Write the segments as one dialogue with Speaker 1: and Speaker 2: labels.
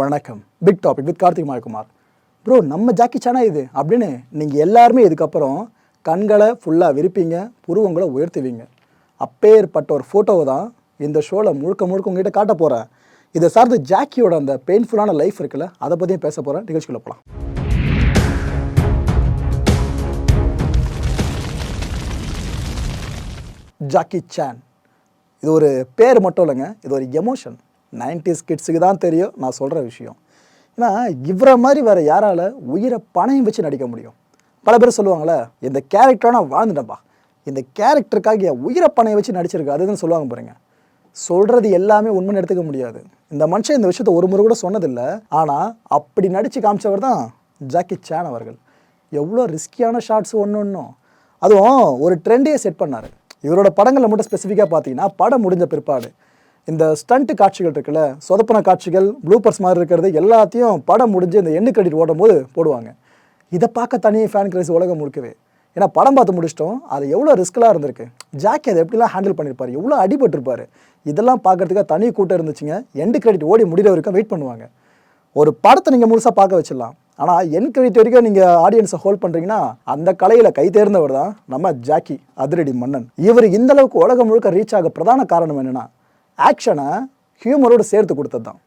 Speaker 1: வணக்கம். Big topic with Karthik Mayakumar. Bro நம்ம Jackie சானா இது? அப்படின்னு நீங்கள் எல்லாருமே இதுக்கப்புறம் கண்களை ஃபுல்லாக விரிப்பீங்க புருவங்களை உயர்த்துவீங்க. அப்பேற்பட்ட ஒரு ஃபோட்டோவை தான் இந்த ஷோவில் முழுக்க முழுக்க உங்ககிட்ட காட்ட போகிறேன் இதை சார்ந்து ஜாக்கியோட அந்த பெயின்ஃபுல்லான லைஃப் இருக்குல்ல அதை பற்றியும் பேச போகிறேன் நிகழ்ச்சிக்குள்ள போகலாம் ஜாக்கி சான் இது ஒரு பேர் மட்டும் இல்லைங்க இது ஒரு எமோஷன் நைன்டிஸ் கிட்ஸுக்கு தான் தெரியும் நான் சொல்கிற விஷயம். ஏன்னா இவரை மாதிரி வேறு யாரால் உயிரை பணையம் வச்சு நடிக்க முடியும்? பல பேர் சொல்லுவாங்களே இந்த கேரக்டராக நான் வாழ்ந்துட்டேன்ப்பா இந்த கேரக்டருக்காக என் உயிரை பணையை வச்சு நடிச்சிருக்கு அதுதான் சொல்லுவாங்க பாருங்க. சொல்கிறது எல்லாமே உண்மைன்னு எடுத்துக்க முடியாது. இந்த மனுஷன் இந்த விஷயத்த ஒரு முறை கூட சொன்னதில்லை. ஆனால் அப்படி நடித்து காமிச்சவர் தான் ஜாக்கி சான் அவர்கள். எவ்வளோ ரிஸ்கியான ஷார்ட்ஸ் ஒன்று ஒன்றும் அதுவும் ஒரு ட்ரெண்டையே செட் பண்ணார். இவரோட படங்களை மட்டும் ஸ்பெசிஃபிக்காக பார்த்தீங்கன்னா படம் முடிஞ்ச பிற்பாடு. இந்த ஸ்டண்ட் காட்சிகள் இருக்குல்ல சொதப்பன காட்சிகள் ப்ளூப்பர்ஸ் மாதிரி இருக்கிறது எல்லாத்தையும் படம் முடிஞ்சு இந்த எண்ணு கிரெடிட் ஓடும்போது போடுவாங்க. இதை பார்க்க தனி ஃபேன் கிரேஸ் உலகம் முழுக்கவே. ஏன்னா படம் பார்த்து முடிச்சிட்டோம் அது எவ்வளோ ரிஸ்க்லாம் இருந்திருக்கு. ஜாக்கி அதை எப்படிலாம் ஹேண்டில் பண்ணியிருப்பார் எவ்வளோ அடிபட்டிருப்பார்? இதெல்லாம் பார்க்குறதுக்காக தனி கூட்டம் இருந்துச்சுங்க. எண்டு கிரெடிட் ஓடி முடிகிற வரைக்கும் வெயிட் பண்ணுவாங்க. ஒரு படத்தை நீங்கள் முழுசாக பார்க்க வச்சிடலாம். ஆனால் என் கிரெடிட் வரைக்கும் நீங்கள் ஆடியன்ஸை ஹோல்ட் பண்ணுறீங்கன்னா அந்த கலையில் கை தேர்ந்தவர் தான் நம்ம ஜாக்கி அதிரடி மன்னன். இவர் இந்த அளவுக்கு உலகம் முழுக்க ரீச் ஆக பிரதான காரணம் என்னென்னா ஆக்ஷனை ஹியூமரோடு சேர்த்து கொடுத்தது தான்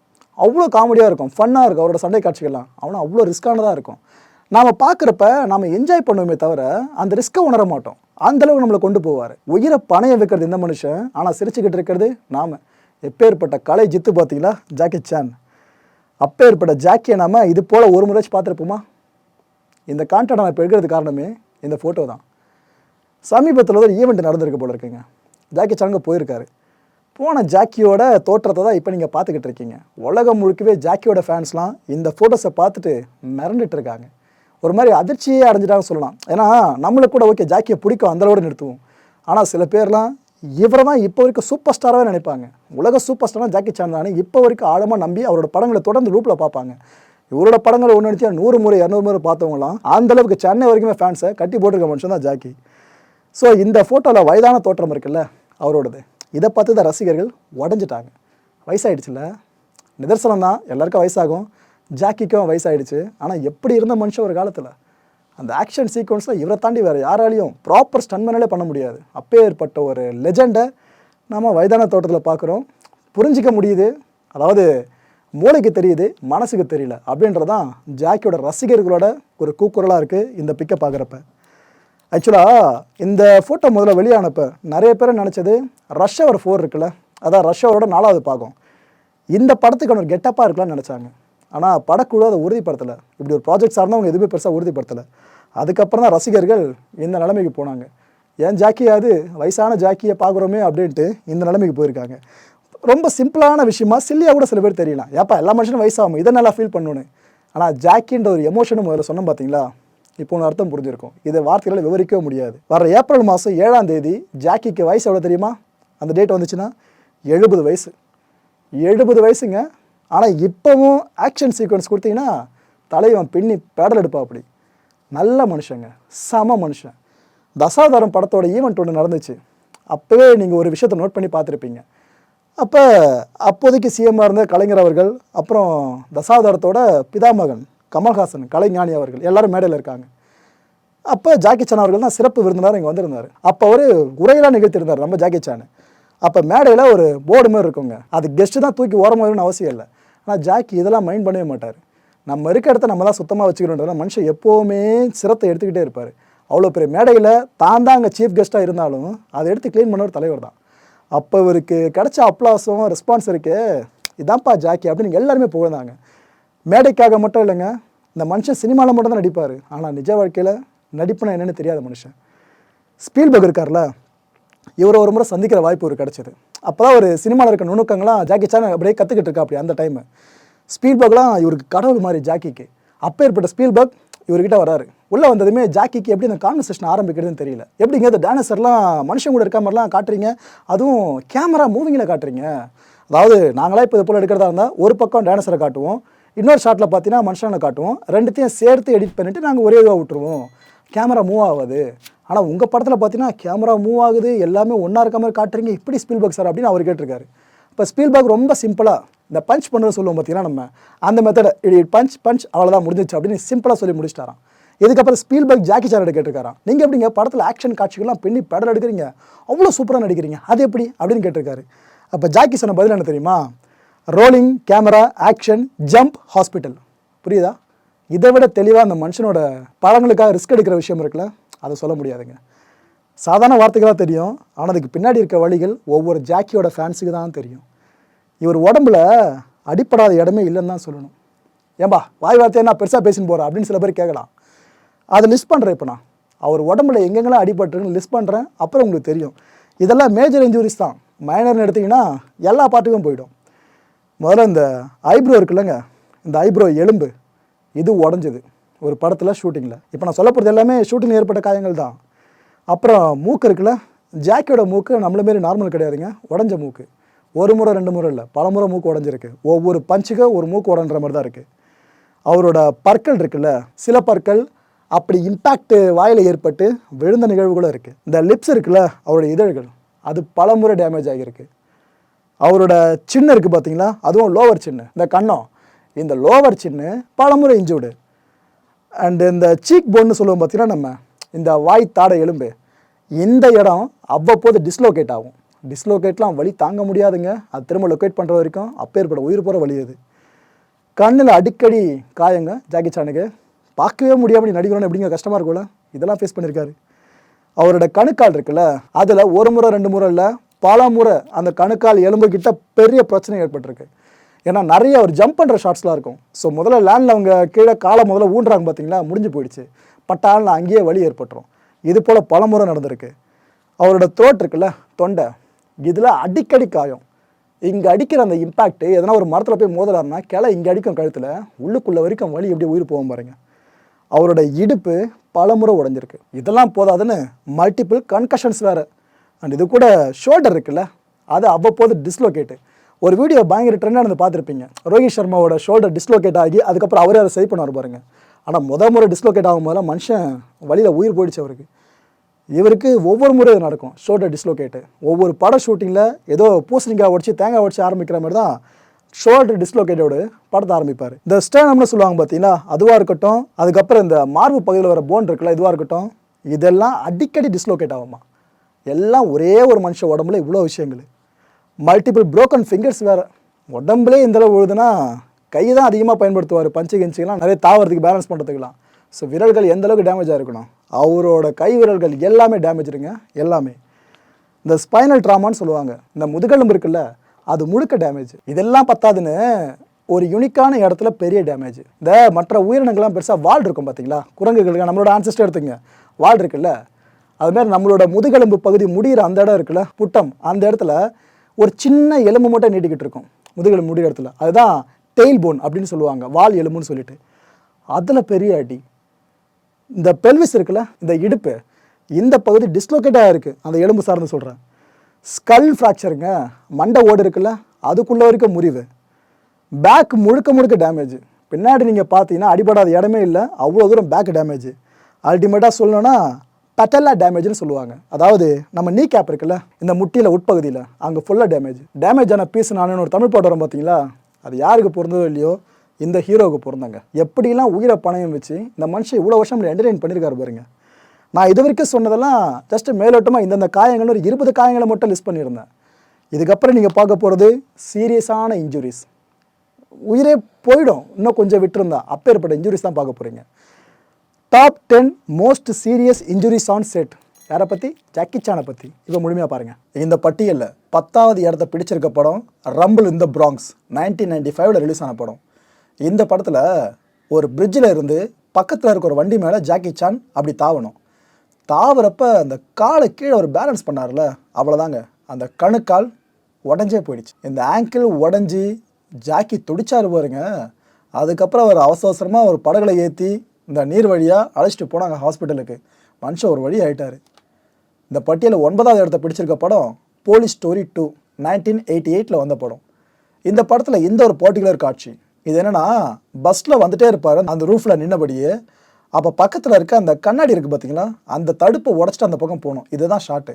Speaker 1: அவ்வளோ காமெடியாக இருக்கும். ஃபன்னாக இருக்கும். அவரோட சண்டை காட்சிகள்லாம். அவனும் அவ்வளோ ரிஸ்க்கானதாக இருக்கும். நாம் பார்க்குறப்ப நாம் என்ஜாய் பண்ணுவோமே தவிர அந்த ரிஸ்க்கை உணர மாட்டோம். அந்தளவுக்கு நம்மளை கொண்டு போவார். உயிரை பணைய வைக்கிறது இந்த மனுஷன். ஆனால் சிரிச்சுக்கிட்டு இருக்கிறது நாம். எப்பேற்பட்ட கலை ஜித்து பார்த்தீங்களா? ஜாக்கி சான் அப்பேற்பட்ட ஜாக்கியை நாம் இது போல் ஒரு முறைச்சு பார்த்துருப்போமா? இந்த கான்டென்ட் நான் இப்போ எடுக்கிறது காரணமே இந்த ஃபோட்டோ தான். சமீபத்தில் ஒரு ஈவெண்ட் நடந்திருக்கு போல இருக்குங்க. ஜாக்கி சாங்க போயிருக்காரு. போன ஜாக்கியோட தோற்றத்தை தான் இப்போ நீங்கள் பார்த்துக்கிட்டு இருக்கீங்க. உலகம் முழுக்கவே ஜாக்கியோட ஃபேன்ஸ்லாம் இந்த ஃபோட்டோஸை பார்த்துட்டு மிரண்டுட்டு இருக்காங்க. ஒரு மாதிரி அதிர்ச்சியே அடைஞ்சிட்டாங்கன்னு சொல்லலாம். ஏன்னா நம்மளுக்கு கூட ஓகே ஜாக்கியை பிடிக்கும் அந்த நிறுத்துவோம். ஆனால் சில பேர்லாம் இவரை தான் இப்போ வரைக்கும் சூப்பர் ஸ்டாராகவே நினைப்பாங்க. உலக சூப்பர் ஸ்டாராக ஜாக்கி சான் தானே. இப்போ வரைக்கும் ஆழமாக நம்பி அவரோட படங்களை தொடர்ந்து லூப்பில் பார்ப்பாங்க. இவரோட படங்களை ஒன்று நினச்சா நூறு முறை இரநூறு முறை பார்த்தவங்களாம் அந்தளவுக்கு சென்னை வரைக்குமே ஃபேன்ஸை கட்டி போட்டிருக்க மனுஷன் தான் ஜாக்கி. ஸோ இந்த ஃபோட்டோவில் வயதான தோற்றம் இருக்குல்ல அவரோடது. இதை பார்த்து தான் ரசிகர்கள் உடஞ்சிட்டாங்க. வயசாயிடுச்சுல்ல நிதர்சனம் தான். எல்லாருக்கும் வயசாகும். ஜாக்கிக்கும் வயசாயிடுச்சு. ஆனால் எப்படி இருந்த மனுஷன் ஒரு காலத்தில்? அந்த ஆக்ஷன் சீக்வன்ஸில் இவரை தாண்டி வேறு யாராலையும் ப்ராப்பர் ஸ்டன்மேனாலே பண்ண முடியாது. அப்பேற்பட்ட ஒரு லெஜெண்டை நம்ம வயதான தோட்டத்தில் பார்க்குறோம். புரிஞ்சிக்க முடியுது. அதாவது மூளைக்கு தெரியுது மனசுக்கு தெரியல. அப்படின்றதான் ஜாக்கியோட ரசிகர்களோட ஒரு கூக்குரலாக இருக்குது இந்த பிக்கை பார்க்குறப்ப. ஆக்சுவலாக இந்த ஃபோட்டோ முதல்ல வெளியானப்போ நிறைய பேர் நினச்சது ரஷ் அவர் ஃபோர் இருக்குல்ல? அதான் ரஷ் அவரோட நாலாவது பாகம். இந்த படத்துக்கான ஒரு கெட்டப்பாக இருக்கலாம்னு நினச்சாங்க. ஆனால் படக்குழு அதை உறுதிப்படுத்தலை. இப்படி ஒரு ப்ராஜெக்ட் சார்ந்தா அவங்க எதுவுமே பெருசாக உறுதிப்படுத்தலை. அதுக்கப்புறம் தான் ரசிகர்கள் இந்த நிலைமைக்கு போனாங்க. ஏன் ஜாக்கியாவது வயசான ஜாக்கியை பார்க்குறோமே அப்படின்ட்டு இந்த நிலைமைக்கு போயிருக்காங்க. ரொம்ப சிம்பிளான விஷயமா சில்லியாக கூட சில பேர் தெரியலாம். ஏப்பா எல்லா மனுஷனும் வயசாகும் இதை நல்லா ஃபீல் பண்ணணும் ஆனால் ஜாக்கின்ற ஒரு எமோஷனும் முதல்ல சொன்னோம் பார்த்தீங்களா இப்போ ஒன்று அர்த்தம் புரிஞ்சிருக்கும். இதை வார்த்தைகளை விவரிக்கவே முடியாது. வர ஏப்ரல் மாதம் ஏழாம் தேதி ஜாக்கிக்கு வயசு எவ்வளோ தெரியுமா? அந்த டேட் வந்துச்சுன்னா எழுபது வயசு. எழுபது வயசுங்க. ஆனால் இப்போவும் ஆக்ஷன் சீக்வன்ஸ் கொடுத்தீங்கன்னா தலைவன் பின்னி பேடல் எடுப்பா அப்படி. நல்ல மனுஷங்க. சம மனுஷன். தசாவதாரம் படத்தோட ஈவெண்ட் ஒன்று நடந்துச்சு. அப்போவே நீங்கள் ஒரு விஷயத்தை நோட் பண்ணி பார்த்துருப்பீங்க. அப்போ அப்போதைக்கு சிஎம்மாக இருந்த கலைஞர் அவர்கள் அப்புறம் தசாவதாரத்தோட பிதாமகன் கமல்ஹாசன் கலைஞானி அவர்கள் எல்லாரும் மேடையில் இருக்காங்க. அப்போ ஜாக்கி சான் அவர்கள் தான் சிறப்பு விருந்தினர் இங்கே வந்திருந்தார். அப்போ அவர் உரையெல்லாம் நிகழ்த்தியிருந்தார் நம்ம ஜாக்கி சான் அப்போ மேடையில் ஒரு போர்டு மாதிரி இருக்குங்க. அது கெஸ்ட்டு தான் தூக்கி ஓரமாகணும்னு அவசியம் இல்லை. ஆனால் ஜாக்கி இதெல்லாம் மைண்ட் பண்ணவே மாட்டார். நம்ம இருக்க இடத்த நம்ம தான் சுத்தமாக வச்சுக்கணுன்றது மனுஷன் எப்போவுமே சிரத்தை எடுத்துக்கிட்டே இருப்பார். அவ்வளோ பெரிய மேடையில் தான் தான் அங்கே சீஃப் கெஸ்ட்டாக இருந்தாலும் அதை எடுத்து க்ளீன் பண்ண ஒரு தலைவர் தான். அப்போ இவருக்கு கிடச்ச அப்ளாஸும் ரெஸ்பான்ஸ் இருக்கே. இதான்ப்பா ஜாக்கி அப்படின்னு எல்லாருமே புகழ்ந்தாங்க. மேடைக்காக மட்டும் இல்லைங்க இந்த மனுஷன் சினிமாவில் மட்டும் தான் நடிப்பார். ஆனால் நிஜ வாழ்க்கையில் நடிப்புனா என்னென்னு தெரியாத மனுஷன். ஸ்பீல்பர்க் இருக்கார்ல இவரை ஒரு முறை சந்திக்கிற வாய்ப்பு ஒரு கிடச்சிது. அப்போ தான் ஒரு சினிமாவில் இருக்க நுணுக்கங்களாம் ஜாக்கி சான் அப்படியே கற்றுக்கிட்டு இருக்கா அப்படி அந்த டைமு ஸ்பீல்பர்க்லாம் இவருக்கு கடவுள் மாதிரி ஜாக்கிக்கு. அப்பேற்பட்ட ஸ்பீல்பர்க் இவர்கிட்ட வராரு. உள்ளே வந்ததுமே ஜாக்கிக்கு எப்படி இந்த கான்வர்சேஷன் ஆரம்பிக்கிறதுன்னு தெரியல. எப்படிங்க இந்த டான்ஸர்லாம் மனுஷன் கூட இருக்க மாதிரிலாம் காட்டுறீங்க? அதுவும் கேமரா மூவிங்கில் காட்டுறீங்க. அதாவது நாங்களாம் இப்போ இது போல் எடுக்கிறதா இருந்தால் ஒரு பக்கம் டான்ஸரை காட்டுவோம் இன்னொரு ஷாட்டில் பார்த்தீங்கன்னா மனுஷனை காட்டுவோம் ரெண்டுத்தையும் சேர்த்து எடிட் பண்ணிவிட்டு நாங்கள் ஒரே இதுவாக விட்டுருவோம். கேமரா மூவ் ஆகாது. ஆனால் உங்கள் படத்தில் பார்த்தீங்கன்னா கேமரா மூவ் ஆகுது எல்லாமே ஒன்றா இருக்க மாதிரி காட்டுறீங்க. இப்படி ஸ்பீல்பர்க் சார் அப்படின்னு அவர் கேட்டிருக்காரு. இப்போ ஸ்பீல்பர்க் ரொம்ப சிம்பிளாக இந்த பஞ்ச் பண்ணுறது சொல்லுவோம் பார்த்தீங்கன்னா நம்ம? அந்த மெத்தடை இடி பஞ்ச் பஞ்ச் அவ்வளோதான் முடிஞ்சிச்சு அப்படின்னு சிம்பிளாக சொல்லி முடிச்சிட்டாராம். இதுக்கப்புறம் ஸ்பீல்பர்க் ஜாக்கி சார் கேட்டிருக்காராம். நீங்கள் எப்படிங்க படத்தில் ஆக்ஷன் காட்சிகள்லாம் பின்னி படம் எடுக்கிறீங்க அவ்வளோ சூப்பராக நடிக்கிறீங்க. அது எப்படி? அப்படின்னு கேட்டிருக்காரு. அப்போ ஜாக்கி சொன்ன பதில் என்ன தெரியுமா? Rolling camera action jump hospital புரியுதா? இதை விட தெளிவாக அந்த மனுஷனோட படங்களுக்காக ரிஸ்க் எடுக்கிற விஷயம் இருக்குல்ல அதை சொல்ல முடியாதுங்க. சாதாரண வார்த்தைகளாக தெரியும் ஆனால் அதுக்கு பின்னாடி இருக்க வழிகள் ஒவ்வொரு ஜாக்கியோட ஃபேன்ஸுக்கு தான் தெரியும். இவர் உடம்புல அடிப்படாத இடமே இல்லைன்னு தான் சொல்லணும். ஏன்பா வாய் வார்த்தையை நான் பெருசாக பேசின்னு போகிறேன் அப்படின்னு சில பேர் கேட்கலாம். அதை லிஸ்ட் பண்ணுறேன் இப்போ நான். அவர் உடம்புல எங்கெங்கெல்லாம் அடிபட்டுருக்குன்னு லிஸ்ட் பண்ணுறேன் அப்புறம் உங்களுக்கு தெரியும். இதெல்லாம் மேஜர் இன்ஜுரிஸ் தான். மைனர்னு எடுத்திங்கன்னா எல்லா பாட்டுக்கும் போயிடும். முதல்ல இந்த ஐப்ரோ இருக்குல்லங்க இந்த ஐப்ரோ எலும்பு. இது உடஞ்சது. ஒரு படத்தில் ஷூட்டிங்கில் இப்போ நான் சொல்ல போகிறது எல்லாமே ஷூட்டிங் ஏற்பட்ட காயங்கள் தான். அப்புறம் மூக்கு இருக்குல்ல? ஜாக்கியோட மூக்கு நம்மள மாரி நார்மல் கிடையாதுங்க. உடஞ்ச மூக்கு. ஒரு முறை ரெண்டு முறை இல்லை. பல முறை மூக்கு உடஞ்சிருக்கு. ஒவ்வொரு பஞ்சுக்கு ஒரு மூக்கு உடன்ற மாதிரி தான் இருக்குது அவரோட பற்கள் இருக்குல்ல? சில பற்கள் அப்படி இம்பேக்ட்டு வாயில் ஏற்பட்டு விழுந்த நிகழ்வுகளும் இருக்குது இந்த லிப்ஸ் இருக்குல்ல? அவரோட இதழ்கள். அது பல முறை டேமேஜ் ஆகியிருக்கு. அவரோட சின்ன இருக்குது பார்த்தீங்களா அதுவும் லோவர் சின்ன இந்த கன்னம் இந்த லோவர் சின்னு பலமுறை இன்ஜூர்டு அண்டு இந்த சீக் போன்னு சொல்லுவோம் பார்த்தீங்கன்னா நம்ம? இந்த வாய் தாடை எலும்பு. இந்த இடம் அவ்வப்போது டிஸ்லோகேட் ஆகும். டிஸ்லோகேட்லாம் வழி தாங்க முடியாதுங்க. அது திரும்ப லொக்கேட் பண்ணுற வரைக்கும் அப்பேற்பட உயிர் போகிற வழி அது. கண்ணில் அடிக்கடி காயங்க. ஜாக்கி சானுக்கு பார்க்கவே முடியாமல் நீ எப்படிங்க கஷ்டமாக இருக்கும்ல இதெல்லாம் ஃபேஸ் பண்ணியிருக்காரு அவரோட கணுக்கால் இருக்குல்ல அதில் ஒரு முறை ரெண்டு முறை இல்லை பல முறை அந்த கணுக்கால் எலும்புக்கிட்ட பெரிய பிரச்சனை ஏற்பட்டிருக்கு. ஏன்னா நிறைய அவர் ஜம்ப் பண்ணுற ஷாட்ஸ்லாம் இருக்கும். ஸோ முதல்ல லேண்டில் அவங்க கீழே காலை முதல்ல ஊன்றாங்க பார்த்தீங்களா? முடிஞ்சு போயிடுச்சு. பட்டாலில் அங்கேயே வலி ஏற்பட்டுரும். இது போல் பல முறை நடந்திருக்கு. அவரோட த்ரோட் இருக்குல்ல தொண்டை இதில் அடிக்கடி காயம். இங்கே அடிக்கிற அந்த இம்பேக்ட்டு எதனா ஒரு மரத்தில் போய் மோதலாருன்னா கிளை இங்கே அடிக்கும் கழுத்தில் உள்ளுக்குள்ள வரைக்கும் வலி எப்படி உயிர் போகும் பாருங்க. அவரோட இடுப்பு பலமுறை உடஞ்சிருக்கு. இதெல்லாம் போதாதுன்னு மல்டிபிள் கன்கஷன்ஸ் வேறு. அண்ட் இது கூட ஷோல்டர் இருக்குல்ல அது அவ்வப்போது டிஸ்லோகேட்டு ஒரு வீடியோ பயங்கர ட்ரெண்டாக இருந்து பார்த்துருப்பீங்க. ரோஹித் சர்மாவோட ஷோல்டர் டிஸ்லோகேட் ஆகி அதுக்கப்புறம் அவரே அதை சரி பண்ணுவார் பாருங்க. ஆனால் முத முறை டிஸ்லோகேட் ஆகும் மனுஷன் வழியில் உயிர் போயிடுச்சு அவருக்கு. இவருக்கு ஒவ்வொரு முறை இது நடக்கும். ஷோல்டர் டிஸ்லோகேட்டு ஒவ்வொரு பட ஷூட்டிங்கில் ஏதோ பூசணிக்காய் உடச்சி தேங்காய் உடச்சி ஆரம்பிக்கிற மாதிரி தான் ஷோல்டர் டிஸ்லோகேட்டோடு படத்தை ஆரம்பிப்பார். இந்த ஸ்டேனம்னு சொல்லுவாங்க பார்த்தீங்கன்னா அதுவாக இருக்கட்டும் அதுக்கப்புறம் இந்த மார்பு பகுதியில் வர போன் இருக்குல்ல இதுவாக இருக்கட்டும் இதெல்லாம் அடிக்கடி டிஸ்லோகேட் ஆகுமா? எல்லாம் ஒரே ஒரு மனுஷ உடம்புல இவ்வளோ விஷயங்கள். மல்டிபிள் ப்ரோக்கன் ஃபிங்கர்ஸ் வேறு. உடம்புலே இந்த அளவு விழுதுன்னா கை தான் அதிகமாக பயன்படுத்துவார். பஞ்சு கெஞ்சிக்கெல்லாம் நிறைய தாவறதுக்கு பேலன்ஸ் பண்ணுறதுக்கெலாம் ஸோ விரல்கள் எந்த அளவுக்கு இருக்கணும்? அவரோட கை விரல்கள் எல்லாமே டேமேஜ் இருங்க எல்லாமே. இந்த ஸ்பைனல் ட்ராமான்னு சொல்லுவாங்க. இந்த முதுகெலும்பு இருக்குல்ல அது முழுக்க டேமேஜ் இதெல்லாம் பத்தாதுன்னு ஒரு யூனிக்கான இடத்துல பெரிய டேமேஜ் இந்த மற்ற உயிரினங்கள்லாம் பெருசாக வால் இருக்கும் பார்த்தீங்களா குரங்குகளுக்கு நம்மளோட ஆன்சஸ்டர் எடுத்துங்க வால் இருக்குல்ல அதுமாரி நம்மளோட முதுகெலும்பு பகுதி முடிகிற அந்த இடம் இருக்குல்ல புட்டம். அந்த இடத்துல ஒரு சின்ன எலும்பு மட்டும் நீட்டிக்கிட்டு இருக்கும். முதுகெலும்பு முடிகிற இடத்துல. அதுதான் டெயில் போன் அப்படின்னு சொல்லுவாங்க. வால் எலும்புன்னு சொல்லிட்டு. அதில் பெரிய அடி. இந்த பெல்விஸ் இருக்குல்ல இந்த இடுப்பு இந்த பகுதி டிஸ்லோகேட்டாக இருக்குது அந்த எலும்பு சார்ந்து சொல்கிறேன் ஸ்கல் ஃப்ராக்சருங்க மண்டை ஓடு இருக்குல்ல அதுக்குள்ளே வரைக்கும் முறிவு. பேக் முழுக்க முழுக்க டேமேஜ் பின்னாடி நீங்கள் பார்த்தீங்கன்னா அடிபடாத இடமே இல்லை அவ்வளோ தூரம் பேக் டேமேஜ் அல்டிமேட்டாக சொல்லணும்னா பெட்டல்லா டேமேஜ்னு சொல்லுவாங்க. அதாவது நம்ம நீ கேப் இருக்குல்ல இந்த முட்டியில் உட்பகுதியில் அங்கே ஃபுல்லாக டேமேஜ் டேமேஜ் ஆன பீஸ் நான் ஒரு தமிழ் பாட்டு வரும் பார்த்தீங்களா அது யாருக்கு பொருந்ததோ இல்லையோ இந்த ஹீரோவுக்கு பிறந்தாங்க எப்படிலாம் உயிரை பணயம் வச்சு இந்த மனுஷன் இவ்வளோ வருஷம் என்டர்டெயின் பண்ணியிருக்காரு பாருங்க. நான் இது வரைக்கும் சொன்னதெல்லாம் ஜஸ்ட் மேலோட்டமாக இந்தந்த காயங்கள் ஒரு இருபது காயங்களை மட்டும் லிஸ்ட் பண்ணியிருந்தேன். இதுக்கப்புறம் நீங்கள் பார்க்க போகிறது சீரியஸான இன்ஜுரிஸ் உயிரே போயிடும். இன்னும் கொஞ்சம் விட்டுருந்தா. அப்பேற்பட்ட இன்ஜுரிஸ் தான் பார்க்க போகிறீங்க top ten most serious injuries on set யாரை பற்றி ஜாக்கி சானை பற்றி இப்போ முழுமையாக பாருங்கள் இந்த பட்டியலில் பத்தாவது இடத்த பிடிச்சிருக்க படம் Rumble in the Bronx nineteen ninety ஃபைவ்ல ரிலீஸ் ஆன படம். இந்த படத்தில் ஒரு பிரிட்ஜில் இருந்து பக்கத்தில் இருக்க ஒரு வண்டி மேலே ஜாக்கி சான் அப்படி தாவணும். தாவறப்ப அந்த காலை கீழே ஒரு பேலன்ஸ் பண்ணார்ல அவ்வளோதாங்க அந்த கணுக்கால் உடஞ்சே போயிடுச்சு. இந்த ஆங்கிள் உடஞ்சி ஜாக்கி துடிச்சாரு பாருங்க. அதுக்கப்புறம் அவர் அவசர அவசரமாக ஒரு படகுல ஏற்றி இந்த நீர் வழியாக அழைச்சிட்டு போனாங்க ஹாஸ்பிட்டலுக்கு. மனுஷன் ஒரு வழி ஆகிட்டார் இந்த பட்டியலில் ஒன்பதாவது இடத்த பிடிச்சிருக்க படம் Police Story two nineteen eighty எயிட்டில் வந்த படம். இந்த படத்தில் இந்த ஒரு பர்டிகுலர் காட்சி. இது என்னன்னா பஸ்ஸில் வந்துட்டே இருப்பார். அந்த ரூஃபில் நின்னபடியே அப்போ பக்கத்தில் இருக்க அந்த கண்ணாடி இருக்குது பார்த்தீங்களா அந்த தடுப்பை உடச்சிட்டு அந்த பக்கம் போகணும். இதுதான் ஷாட்டு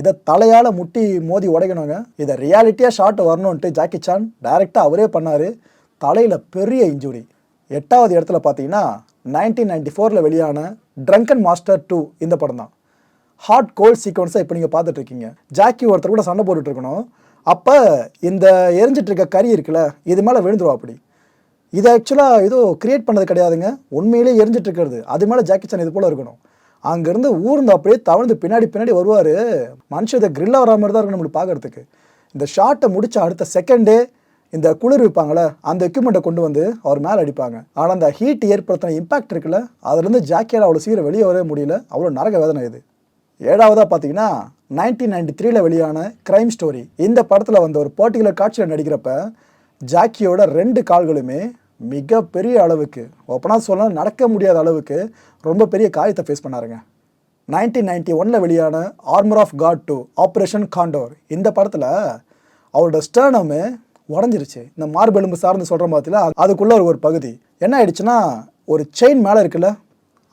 Speaker 1: இதை தலையால் முட்டி மோதி உடைக்கணுங்க. இதை ரியாலிட்டியாக ஷாட் வரணுன்ட்டு ஜாக்கி சான் டைரெக்டாக அவரே பண்ணார். தலையில் பெரிய இன்ஜுரி எட்டாவது இடத்துல பார்த்தீங்கன்னா நைன்டீன் நைன்டி ஃபோரில் வெளியான ட்ரங்கன் மாஸ்டர் டூ இந்த படம் தான் ஹாட் கோல்ட் சீக்வன்ஸை இப்போ நீங்கள் பார்த்துட்ருக்கீங்க. ஜாக்கி ஒருத்தர் கூட சண்டை போட்டுட்ருக்கணும். அப்போ இந்த எரிஞ்சிட்டு இருக்க கறி இருக்குல்ல இது மேலே விழுந்துருவா அப்படி. இது ஆக்சுவலாக ஏதோ கிரியேட் பண்ணது கிடையாதுங்க. உண்மையிலேயே எரிஞ்சிட்டு இருக்கிறது அது மேலே ஜாக்கி சான் இது போல் இருக்கணும். அங்கேருந்து ஊர்ந்து அப்படியே தவழ்ந்து பின்னாடி பின்னாடி வருவார். மனுஷன் இதை கிரில்லாக வர மாதிரி தான் இருக்கும் நம்மளுக்கு பார்க்கறதுக்கு. இந்த ஷாட்டை முடித்த அடுத்த செகண்டே இந்த குளிர் விற்பாங்களே அந்த எக்யூப்மெண்ட்டை கொண்டு வந்து அவர் மேலே அடிப்பாங்க. ஆனால் அந்த ஹீட் ஏற்படுத்தின இம்பாக்ட் இருக்குல்ல அதுலேருந்து ஜாக்கியால் அவ்வளோ சீக்கிரம் வெளியே வரவே முடியல. அவ்வளோ நரக வேதனை இது. ஏழாவதாக பார்த்தீங்கன்னா நைன்டீன் நைன்டி த்ரீல வெளியான கிரைம் ஸ்டோரி இந்த படத்தில் வந்த ஒரு பர்டிகுலர் காட்சியில் நடிக்கிறப்ப ஜாக்கியோட ரெண்டு கால்களுமே மிகப்பெரிய அளவுக்கு ஓப்பனாக சொல்ல நடக்க முடியாத அளவுக்கு ரொம்ப பெரிய காயத்தை ஃபேஸ் பண்ணாருங்க. நைன்டீன் நைன்டி ஒனில் வெளியான Armour of God two Operation Condor இந்த படத்தில் அவரோட ஸ்டர்னமு உடஞ்சிருச்சு. இந்த மார்பெலும்பு சார்ந்து சொல்கிற மாதிரி அதுக்குள்ளே ஒரு பகுதி. என்ன ஆயிடுச்சுன்னா ஒரு செயின் மேலே இருக்குல்ல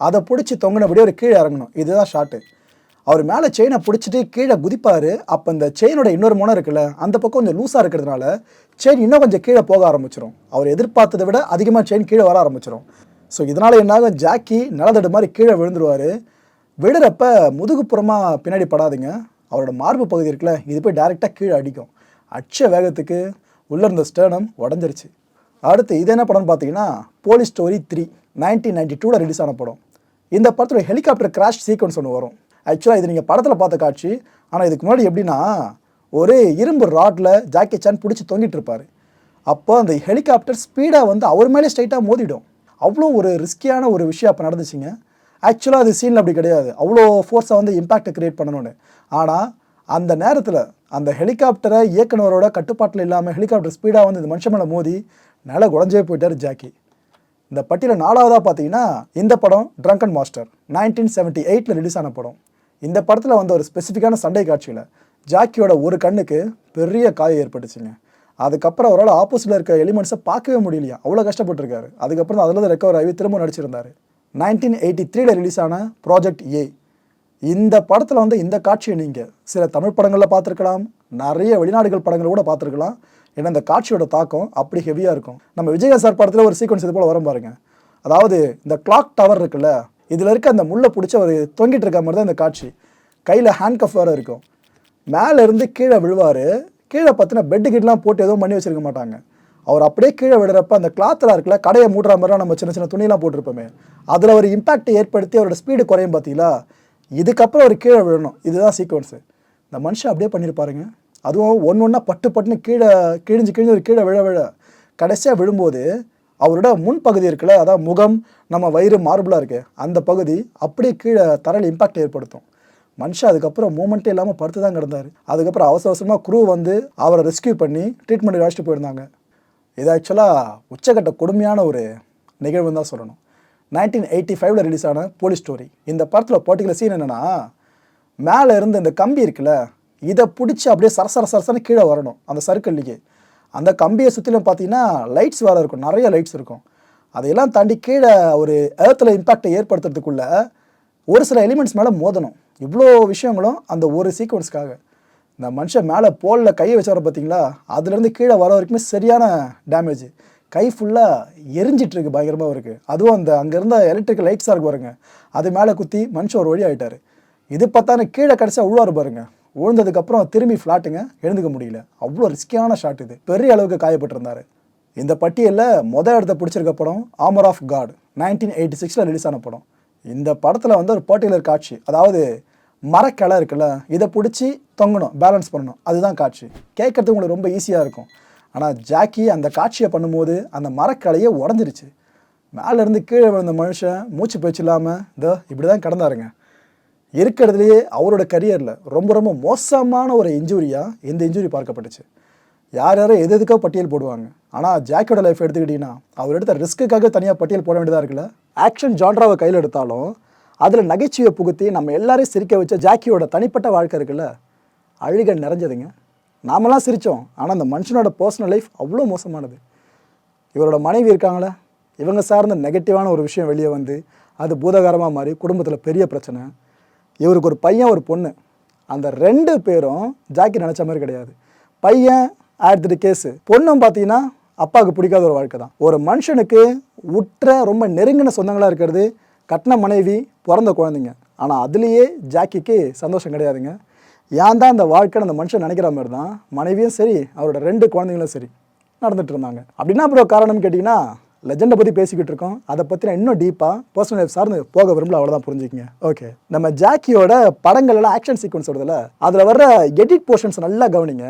Speaker 1: அதை பிடிச்சி தொங்கினபடியே ஒரு கீழே இறங்கணும். இதுதான் ஷாட்டு அவர் மேலே செயினை பிடிச்சிட்டு கீழே குதிப்பார். அப்போ இந்த செயினோட இன்னொரு முனை இருக்குல்ல அந்த பக்கம் கொஞ்சம் லூஸாக இருக்கிறதுனால செயின் இன்னும் கொஞ்சம் கீழே போக ஆரம்பிச்சிடும் அவர் எதிர்பார்த்ததை விட அதிகமாக செயின் கீழே வர ஆரம்பிச்சிடும் ஸோ இதனால் என்னாகும் ஜாக்கி நிலதடு மாதிரி கீழே விழுந்துருவார். விழுறப்ப முதுகுப்புறமாக பின்னாடி படாதுங்க. அவரோட மார்பு பகுதி இருக்குல்ல இது போய் டேரெக்டாக கீழே அடிக்கும். அச்ச வேகத்துக்கு உள்ளே இருந்த ஸ்டேனம் உடஞ்சிருச்சு. அடுத்து இது என்ன படம்னு பார்த்தீங்கன்னா Police Story three nineteen ninety டூவில் ரிலீஸ் ஆன படம். இந்த படத்தில் ஹெலிகாப்டர் கிராஷ் சீக்வன்ஸ் ஒன்று வரும். ஆக்சுவலாக இது நீங்கள் படத்தில் பார்த்த காட்சி. ஆனால் இதுக்கு முன்னாடி எப்படின்னா ஒரு இரும்பு ராட்டில் ஜாக்கி சான் பிடிச்சி தொங்கிட்டு இருப்பார். அப்போ அந்த ஹெலிகாப்டர் ஸ்பீடாக வந்து அவர் மேலே ஸ்ட்ரைட்டாக மோதிடும். அவ்வளோ ஒரு ரிஸ்கியான ஒரு விஷயம் அப்போ நடந்துச்சுங்க. ஆக்சுவலாக அது சீனில் அப்படி கிடையாது. அவ்வளோ ஃபோர்ஸை வந்து இம்பாக்டை கிரியேட் பண்ணணும்னு. ஆனால் அந்த நேரத்தில் அந்த ஹெலிகாப்டரை இயக்குனரோட கட்டுப்பாட்டில் இல்லாமல் ஹெலிகாப்டர் ஸ்பீடாக வந்து இந்த மனுஷன் மேலே மோதி நில குழஞ்சே போயிட்டார் ஜாக்கி. இந்த பட்டியலில் நாலாவதாக பார்த்தீங்கன்னா இந்த படம் ட்ரங்கன் மாஸ்டர் நைன்டீன் செவன்ட்டி எயிட்டில் ரிலீஸ் ஆன படம். இந்த படத்தில் வந்த ஒரு ஸ்பெசிஃபிக்கான சண்டை காட்சியில் ஜாக்கியோட ஒரு கண்ணுக்கு பெரிய காயம் ஏற்பட்டுச்சுங்க. அதுக்கப்புறம் அவரால் ஆப்போசிட்டில் இருக்க எலிமெண்ட்ஸை பார்க்கவே முடியலையா? அவ்வளோ கஷ்டப்பட்டிருக்காரு. அதுக்கப்புறம் தான் ரெக்கவர் ஆகி திரும்ப நடிச்சிருந்தார். நைன்டீன் எயிட்டி த்ரீல ரிலீஸ் ஆன ப்ராஜெக்ட் ஏ இந்த படத்தில் வந்து இந்த காட்சியை நீங்கள் சில தமிழ் படங்களில் பார்த்துருக்கலாம் நிறைய வெளிநாடுகள் படங்கள் கூட பார்த்துருக்கலாம். ஏன்னா இந்த காட்சியோட தாக்கம் அப்படி ஹெவியாக இருக்கும். நம்ம விஜயகாந்த் சார் படத்தில் ஒரு சீக்வன்ஸ் இது போல் வரும் பாருங்க. அதாவது இந்த கிளாக் டவர் இருக்குல்ல இதில் இருக்க அந்த முள்ளை பிடிச்ச ஒரு தொங்கிட்டு இருக்க மாதிரி தான் இந்த காட்சி. கையில் ஹேண்ட் கஃப் வேறு இருக்கும். மேலே இருந்து கீழே விழுவார். கீழே பார்த்தினா பெட்டு கிட்டலாம் போட்டு எதுவும் பண்ணி வச்சிருக்க மாட்டாங்க. அவர் அப்படியே கீழே விடுறப்ப அந்த கிளாத்தில் இருக்குல்ல கடையை மூடுற மாதிரிலாம் நம்ம சின்ன சின்ன துணியெல்லாம் போட்டிருப்போமே. அதில் ஒரு இம்பாக்ட் ஏற்படுத்தி அவரோட ஸ்பீடு குறையும் பார்த்தீங்களா இதுக்கப்புறம் அவர் கீழே விழணும். இதுதான் சீக்வன்ஸு இந்த மனுஷன் அப்படியே பண்ணியிருப்பாருங்க அதுவும் ஒன்று ஒன்றா பட்டு பட்டுன்னு கீழே கிழிஞ்சு கிழிஞ்சு ஒரு கீழே விழ விழ. கடைசியாக விழும்போது அவரோட முன்பகுதி இருக்குல்ல அதான் முகம் நம்ம வயிறு மார்பிளாக இருக்குது அந்த பகுதி அப்படியே கீழே தரையில் இம்பாக்ட் ஏற்படுத்தும். மனுஷன் அதுக்கப்புறம் மூமெண்ட்டே இல்லாமல் படுத்து தான் கிடந்தார். அதுக்கப்புறம் அவசர அவசரமாக குரூ வந்து அவரை ரெஸ்கியூ பண்ணி ட்ரீட்மெண்ட் அழைச்சிட்டு போயிருந்தாங்க. இது ஆக்சுவலாக உச்சக்கட்ட கொடுமையான ஒரு நிகழ்வுன்னு தான் சொல்லணும். நைன்டீன் எயிட்டி ஃபைவ்ல ரிலீஸ் ஆன போலீஸ் ஸ்டோரி இந்த படத்தில் பர்டிகுலர் சீன் என்னென்னா மேலே இருந்து இந்த கம்பி இருக்குல்ல இதை பிடிச்சி அப்படியே சரசர சரசரன்னு கீழே வரணும் அந்த சர்க்கிள்லேயே அந்த கம்பியை சுற்றிலும் பார்த்தீங்கன்னா லைட்ஸ் வேறு இருக்கும் நிறைய லைட்ஸ் இருக்கும். அதையெல்லாம் தாண்டி கீழே ஒரு ஏர்த்தில் இம்பேக்டை ஏற்படுத்துறதுக்குள்ள ஒரு சில எலிமெண்ட்ஸ் மேலே மோதணும். இவ்வளோ விஷயங்களும் அந்த ஒரு சீக்வன்ஸ்க்காக இந்த மனுஷன் மேலே போலில் கையை வச்சார பார்த்தீங்களா அதுலேருந்து கீழே வர வரைக்குமே சரியான டேமேஜ் கை ஃபுல்லாக எரிஞ்சிட்ருக்கு பயங்கரமாக இருக்குது அதுவும் அந்த அங்கே இருந்த எலக்ட்ரிக்கல் லைட்ஸாக இருக்கு பாருங்க. அது மேலே குத்தி மனுஷன் ஒரு வழி ஆகிட்டார் இது பார்த்தானே கீழே கடைசியாக உழுவார் பாருங்க. விழுந்ததுக்கப்புறம் திரும்பி ஃப்ளாட்டுங்க எழுந்துக்க முடியல. அவ்வளோ ரிஸ்கியான ஷாட் இது. பெரிய அளவுக்கு காயப்பட்டிருந்தார். இந்த பட்டியலில் மொதல் இடத்த பிடிச்சிருக்க படம் Armour of God nineteen eighty சிக்ஸில் ரிலீஸ் ஆன படம். இந்த படத்தில் வந்து ஒரு பர்டிகுலர் காட்சி. அதாவது மரக்கிளை இருக்குல்ல இதை பிடிச்சி தொங்கணும் பேலன்ஸ் பண்ணணும். அதுதான் காட்சி. கேட்கறதுக்கு உங்களுக்கு ரொம்ப ஈஸியாக இருக்கும். ஆனால் ஜாக்கி அந்த காட்சியை பண்ணும்போது அந்த மரக்கலையே உடஞ்சிருச்சு. மேலேருந்து கீழே விழுந்த மனுஷன் மூச்சு பேச்சு இல்லாமல் இதோ இப்படி தான் கிடந்தாருங்க. இருக்கிறதுலையே அவரோட கரியரில் ரொம்ப ரொம்ப மோசமான ஒரு இன்ஜுரியாக இந்த இன்ஜுரி பார்க்கப்பட்டுச்சு. யார் யாரோ எது எதுக்கோ பட்டியல் போடுவாங்க. ஆனால் ஜாக்கியோட லைஃப் எடுத்துக்கிட்டிங்கன்னா அவர் எடுத்த ரிஸ்க்குக்காக தனியாக பட்டியல் போட வேண்டியதாக இருக்குல்ல? ஆக்ஷன் ஜான்ராவை கையில் எடுத்தாலும் அதில் நகைச்சுவை புகுத்தி நம்ம எல்லாரையும் சிரிக்க வச்ச ஜாக்கியோட தனிப்பட்ட வாழ்க்கை இருக்குல்ல? அழுக நிறைஞ்சதுங்க. நாமெல்லாம் சிரித்தோம் ஆனால் அந்த மனுஷனோட பர்சனல் லைஃப் அவ்வளோ மோசமானது. இவரோட மனைவி இருக்காங்களே? இவங்க சார்ந்த நெகட்டிவான ஒரு விஷயம் வெளியே வந்து அது பூதகாரமாக மாறி குடும்பத்தில் பெரிய பிரச்சனை. இவருக்கு ஒரு பையன் ஒரு பொண்ணு. அந்த ரெண்டு பேரும் ஜாக்கி நினச்ச மாதிரி கிடையாது. பையன் ஆயிரத்தெட்டு கேஸு பொண்ணும் பார்த்தீங்கன்னா அப்பாவுக்கு பிடிக்காத ஒரு வாழ்க்கை தான். ஒரு மனுஷனுக்கு உற்ற ரொம்ப நெருங்கின சொந்தங்களாக இருக்கிறது கட்டின மனைவி பிறந்த குழந்தைங்க. ஆனால் அதுலேயே ஜாக்கிக்கு சந்தோஷம் கிடையாதுங்க. ஏன் தான் அந்த வாழ்க்கை அந்த மனுஷன் நினைக்கிற மாதிரி தான்? மனைவியும் சரி அவரோட ரெண்டு குழந்தைங்களும் சரி நடந்துட்டு இருந்தாங்க. அப்படின்னா அப்புறம் காரணம் கேட்டிங்கன்னா லெஜெண்டை பற்றி பேசிக்கிட்டு இருக்கோம். அதை பற்றி நான் இன்னும் டீப்பாக பர்சனல் லைஃப் சார்ந்து போக விரும்பல அவ்வளோதான் புரிஞ்சுக்கங்க. ஓகே நம்ம ஜாக்கியோட படங்கள் எல்லாம் ஆக்ஷன் சீக்வன்ஸ் வருதுல்ல அதில் வர்ற எடிட் போர்ஷன்ஸ் நல்லா கவனிங்க.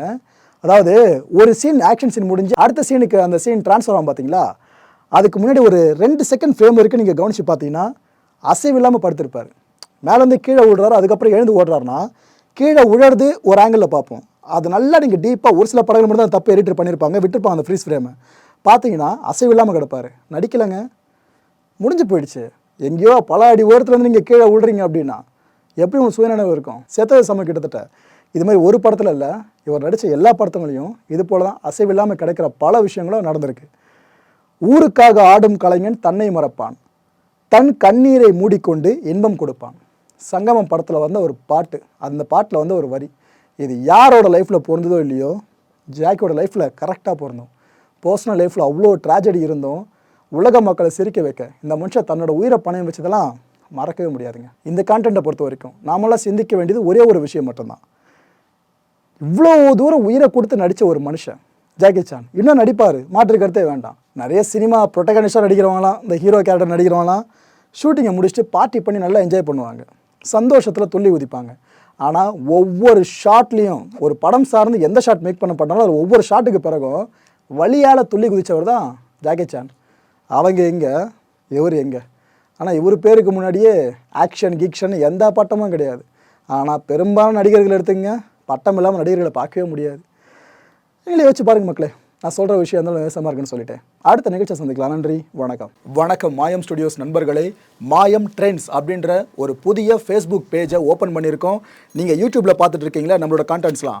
Speaker 1: அதாவது ஒரு சீன் ஆக்ஷன் சீன் முடிஞ்சு அடுத்த சீனுக்கு அந்த சீன் ட்ரான்ஸ்ஃபர் ஆகும் பார்த்தீங்களா அதுக்கு முன்னாடி ஒரு ரெண்டு செகண்ட் ஃப்ரேம் இருக்குது நீங்கள் கவனிச்சு பார்த்தீங்கன்னா அசைவு இல்லாமல் படுத்திருப்பார். மேலேருந்து கீழே விடுறாரு அதுக்கப்புறம் எழுந்து ஓடுறாருன்னா கீழே உழறது ஒரு ஆங்கிளில் பார்ப்போம். அது நல்லா நீங்கள் டீப்பாக ஒரு சில படங்கள் மட்டும் தான் தப்பு எடிட்டர் பண்ணியிருப்பாங்க விட்டுருப்பாங்க அந்த ஃப்ரீஸ் ஃப்ரேமை பார்த்தீங்கன்னா அசைவு இல்லாமல் கிடப்பாரு. நடிக்கலைங்க. முடிஞ்சு போயிடுச்சு. எங்கேயோ பல அடி ஓரத்துலேருந்து நீங்கள் கீழே விழுறீங்க அப்படின்னா எப்படி உங்களுக்கு சுயநினைவு இருக்கும்? செத்தது சமம் கிட்டத்தட்ட. இது மாதிரி ஒரு படத்தில் இல்லை இவர் நடித்த எல்லா படத்துங்களையும் இது போல தான் அசைவு இல்லாமல் கிடைக்கிற பல விஷயங்களும் நடந்திருக்கு. ஊருக்காக ஆடும் கலைஞன் தன்னை மறப்பான். தன் கண்ணீரை மூடிக்கொண்டு இன்பம் கொடுப்பான். சங்கமம் படத்தில் வந்த ஒரு பாட்டு. அந்த பாட்டில் வந்து ஒரு வரி. இது யாரோட லைஃப்பில் பிறந்ததோ இல்லையோ ஜாக்கியோட லைஃப்பில் கரெக்டாக பிறந்தோம். பர்சனல் லைஃப்பில் அவ்வளோ ட்ராஜடி இருந்தும். உலக மக்களை சிரிக்க வைக்க இந்த மனுஷன் தன்னோட உயிரை பணம் வச்சதெல்லாம் மறக்கவே முடியாதுங்க. இந்த கான்டென்ட்டை பொறுத்த வரைக்கும் நாமெல்லாம் சிந்திக்க வேண்டியது ஒரே ஒரு விஷயம் மட்டும்தான். இவ்வளோ தூரம் உயிரை கொடுத்து நடித்த ஒரு மனுஷன் ஜாக்கி சான் இன்னும் நடிப்பார் மாற்று கருத்தே வேண்டாம். நிறைய சினிமா ப்ரொட்டகனிஸ்டாக நடிக்கிறவங்களாம் இந்த ஹீரோ கேரக்டர் நடிக்கிறவங்களாம் ஷூட்டிங்கை முடிச்சுட்டு பார்ட்டி பண்ணி நல்லா என்ஜாய் பண்ணுவாங்க. சந்தோஷத்தில் துள்ளி குதிப்பாங்க. ஆனால் ஒவ்வொரு ஷாட்லேயும் ஒரு படம் சார்ந்து எந்த ஷாட் மேக் பண்ண பண்ணாலும் அது ஒவ்வொரு ஷாட்டுக்கு பிறகும் வழியால் துள்ளி குதித்தவர் தான் ஜாக்கி சான். அவங்க எங்கே? இவர் எங்கே? ஆனால் இவர் பேருக்கு முன்னாடியே ஆக்ஷன் கிக்ஷன் எந்த பட்டமும் கிடையாது. ஆனால் பெரும்பாலான நடிகர்கள் எடுத்துங்க பட்டம் இல்லாமல் நடிகர்களை பார்க்கவே முடியாது. நீங்களே வச்சு பாருங்கள் மக்களே. நான் சொல்கிற விஷயம் இருந்தாலும் நேசமாக இருக்குன்னு சொல்லிட்டேன். அடுத்த நிகழ்ச்சியை சந்திக்கலாம். நன்றி வணக்கம். வணக்கம் மாயம் ஸ்டுடியோஸ் நண்பர்களே. மாயம் ட்ரெண்ட்ஸ் அப்படின்ற ஒரு புதிய ஃபேஸ்புக் பேஜை ஓப்பன் பண்ணியிருக்கோம். நீங்கள் யூடியூப்பில் பார்த்துட்டு இருக்கீங்களா? நம்மளோட கான்டென்ட்ஸ்லாம்